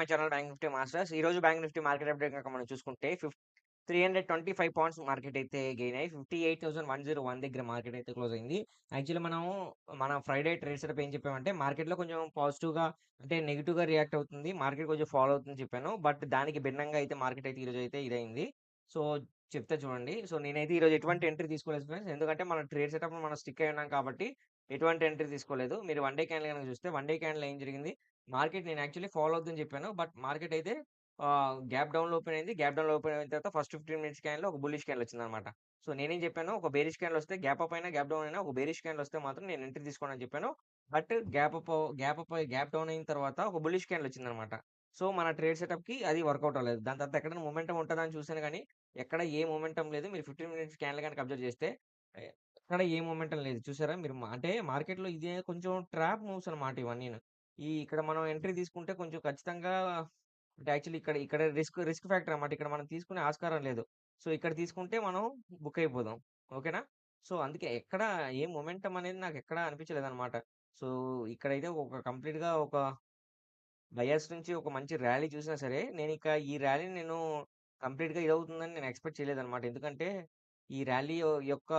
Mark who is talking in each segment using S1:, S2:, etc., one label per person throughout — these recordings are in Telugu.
S1: My channel bank nifty masters. రోజు బ్యాంక్ నిఫ్టీ మార్కెట్ అప్డేట్ కనుక మనం చూసుకుంటే ఫిఫ్ 325 పాయింట్స్ మార్కెట్ అయితే గెయిన్ అయ్యి 58,101 దగ్గర మార్కెట్ అయితే క్లోజ్ అయింది. యాక్చువల్లీ మనం మన ఫ్రైడే ట్రేడ్ సెటప్ ఏం చెప్పామంటే మార్కెట్‌లో కొంచెం పాజిటివ్‌గా అంటే నెగిటివ్గా రియాక్ట్ అవుతుంది. మార్కెట్ కొంచెం ఫాలో అవుతుందని చెప్పాను. బట్ దానికి భిన్నంగా అయితే మార్కెట్ అయితే ఈరోజు అయితే ఇదైంది సో చెప్తే చూడండి. సో నేనైతే ఈరోజు ఎటువంటి ఎంట్రీ తీసుకోలేదు ఫ్రెండ్స్. ఎందుకంటే మన ట్రేడ్ సెటప్ మనం స్టిక్ అయి ఉన్నాం కాబట్టి ఎటువంటి ఎంట్రీ తీసుకోలేదు. మీరు వన్ డే క్యాండిల్ గనక చూస్తే వన్ డే క్యాండిల్ ఏం జరిగింది? మార్కెట్ నేను యాక్చువల్లీ ఫాలో అవుతుందని చెప్పాను. బట్ మార్కెట్ అయితే గ్యాప్ డౌన్‌లో ఓపెన్ అయింది. గ్యాప్ డౌన్‌లో ఓపెన్ అయిన తర్వాత ఫస్ట్ 15 మినిట్స్ క్యాన్లో ఒక బుల్లిష్ వచ్చింది వచ్చిందనమాట. సో నేనేం చెప్పాను ఒక బేరిష్ క్యాండిల్ వస్తే గ్యాప్ అప్ అయినా, గ్యాప్ డౌన్ అయినా ఒక బేరిష్ క్యాండిల్ వస్తే మాత్రం నేను ఎంట్రీ తీసుకోను అని చెప్పాను. But gap up gap up gap down అయిన తర్వాత ఒక బుల్లిష్ క్యాండిల్ వచ్చిందనమాట. సో మన ట్రేడ్ సెటప్‌కి అది వర్కౌట్ అవ్వలేదు. దాని తర్వాత ఎక్కడైనా మూమెంటం ఉంటుందని అని చూసాను కానీ ఎక్కడ ఏ మూమెంటం లేదు. మీరు 15 మినిట్స్ క్యాండిల్ కనుక అబ్జర్వ్ చేస్తే ఎక్కడ ఏ మూమెంటం లేదు. చూసారా మీరు అంటే మార్కెట్‌లో ఇదే కొంచెం ట్రాప్ మూవ్స్ అనమాట ఇవన్నీ ఈ ఇక్కడ మనం ఎంట్రీ తీసుకుంటే కొంచెం ఖచ్చితంగా అంటే యాక్చువల్లీ ఇక్కడ ఇక్కడ రిస్క్ రిస్క్ ఫ్యాక్టర్ అనమాట. ఇక్కడ మనం తీసుకునే ఆస్కారం లేదు. సో ఇక్కడ తీసుకుంటే మనం బుక్ అయిపోదాం. ఓకేనా? సో అందుకే ఎక్కడ ఏ మొమెంటం అనేది నాకు ఎక్కడా అనిపించలేదు అనమాట సో ఇక్కడైతే ఒక కంప్లీట్‌గా ఒక బయర్స్ నుంచి ఒక మంచి ర్యాలీ చూసినా సరే నేను ఇక ఈ ర్యాలీని నేను కంప్లీట్‌గా ఇదవుతుందని నేను ఎక్స్‌పెక్ట్ చేయలేదనమాట. ఎందుకంటే ఈ ర్యాలీ యొక్క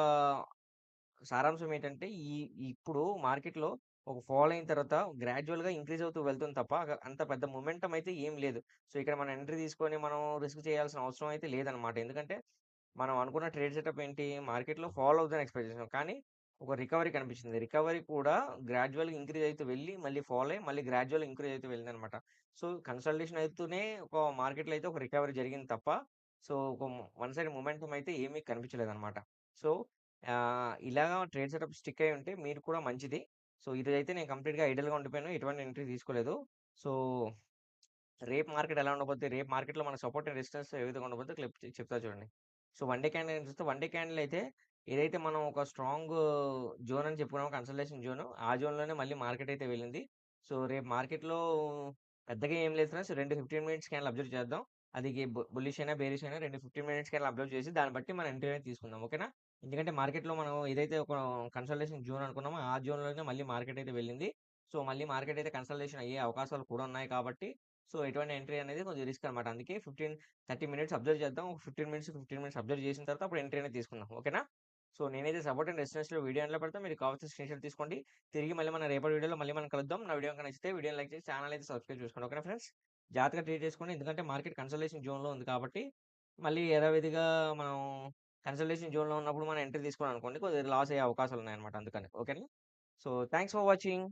S1: సారాంశం ఏంటంటే ఈ ఇప్పుడు మార్కెట్‌లో ఒక ఫాల్ అయిన తర్వాత గ్రాడ్యువల్గా ఇంక్రీజ్ అవుతూ వెళ్తుంది తప్ప అంత పెద్ద మొమెంటమ్ అయితే ఏం లేదు. సో ఇక్కడ మనం ఎంట్రీ తీసుకొని మనం రిస్క్ చేయాల్సిన అవసరం అయితే లేదనమాట. ఎందుకంటే మనం అనుకున్న ట్రేడ్ సెటప్ ఏంటి? మార్కెట్‌లో ఫాల్ అవుతుందని ఎక్స్‌పెక్ట్ చేసాం. కానీ ఒక రికవరీ కనిపించింది. రికవరీ కూడా గ్రాడ్యువల్గా ఇంక్రీజ్ అయితే వెళ్ళి మళ్ళీ ఫాల్ అయ్యి మళ్ళీ గ్రాడ్యువల్ ఇంక్రీజ్ అయితే వెళ్ళింది అనమాట సో కన్సల్టేషన్ అవుతూనే ఒక మార్కెట్‌లో అయితే ఒక రికవరీ జరిగింది తప్ప సో ఒక వన్ సైడ్ మొమెంటమ్ అయితే ఏమీ కనిపించలేదు అనమాట సో ఇలాగా ట్రేడ్ సెటప్ స్టిక్ అయి ఉంటే మీరు కూడా మంచిది. సో ఈరోజైతే నేను కంప్లీట్‌గా ఐడిల్‌గా ఉండిపోయాను. ఎటువంటి ఎంట్రీ తీసుకోలేదు. సో రేపు మార్కెట్ ఎలా ఉండబోద్ది? రేపు మార్కెట్‌లో మన సపోర్ట్ అండ్ రెసిస్టెన్స్ ఏ విధంగా ఉండబోద్దో క్లిప్ చెప్తా చూడండి. సో వన్ డే క్యాండిల్ చూస్తే వన్ డే క్యాండిల్ అయితే ఏదైతే మనం ఒక స్ట్రాంగ్ జోన్ అని చెప్పుకున్నాము కన్సల్టేషన్ జోన్ ఆ జోన్‌లోనే మళ్ళీ మార్కెట్ అయితే వెళ్ళింది. సో రేపు మార్కెట్‌లో పెద్దగా ఏం లేదు ఫ్రెండ్స్. 2 15 మినిట్స్ క్యాండిల్ అబ్జర్వ్ చేద్దాం. అది బుల్లిష్ అయినా, బేరిష్ అయినా 2 15 మినిట్స్ క్యాండిల్ అబ్జర్వ్ చేసి దాన్ని బట్టి మనం ఎంట్రీ అనేది తీసుకుందాం. ఓకేనా? ఎందుకంటే మార్కెట్‌లో మనం ఏదైతే ఒక కన్సల్టేషన్ జోన్ అనుకున్నామో ఆ జోన్‌లోనే మళ్ళీ మార్కెట్ అయితే వెళ్ళింది. సో మళ్ళీ మార్కెట్ అయితే కన్సల్టేషన్ అయ్యే అవకాశాలు కూడా ఉన్నాయి కాబట్టి సో ఎటువంటి ఎంట్రీ అనేది కొంచెం రిస్క్ అనమాట. అందుకే 15 30 మినిట్స్ అబ్జర్వ్ చేద్దాం. ఒక 15 మినిట్స్, 15 మినిట్స్ అబ్జర్వ్ చేసిన తర్వాత అప్పుడు ఎంట్రీ అనేది తీసుకుందాం. ఓకేనా? సో నేనైతే సపోర్ట్ అండ్ రెసిస్టెన్స్‌లో వీడియో ఎండ్‌లో పెడతా. మీరు కావాల్సిన స్క్రీన్‌షాట్ తీసుకోండి. తిరిగి మళ్ళీ మన రేపటి వీడియోలో మళ్ళీ మనం కలుద్దాం. నా వీడియో నచ్చితే వీడియో లైక్ చేసి ఛానల్ అయితే సబ్స్క్రైబ్ చేసుకోండి. ఓకేనా ఫ్రెండ్స్? జాగ్రత్తగా ట్రీట్ చేసుకోండి. ఎందుకంటే మార్కెట్ కన్సల్టేషన్ జోన్‌లో ఉంది కాబట్టి మళ్ళీ యథావిధిగా మనం కన్సల్టేషన్ జోన్‌లో ఉన్నప్పుడు మనం ఎంట్రీ తీసుకున్నాం అనుకోండి కొద్దిగా లాస్ అయ్యే అవకాశాలు ఉన్నాయన్నమాట అందుకని. ఓకేనా? So thanks for watching.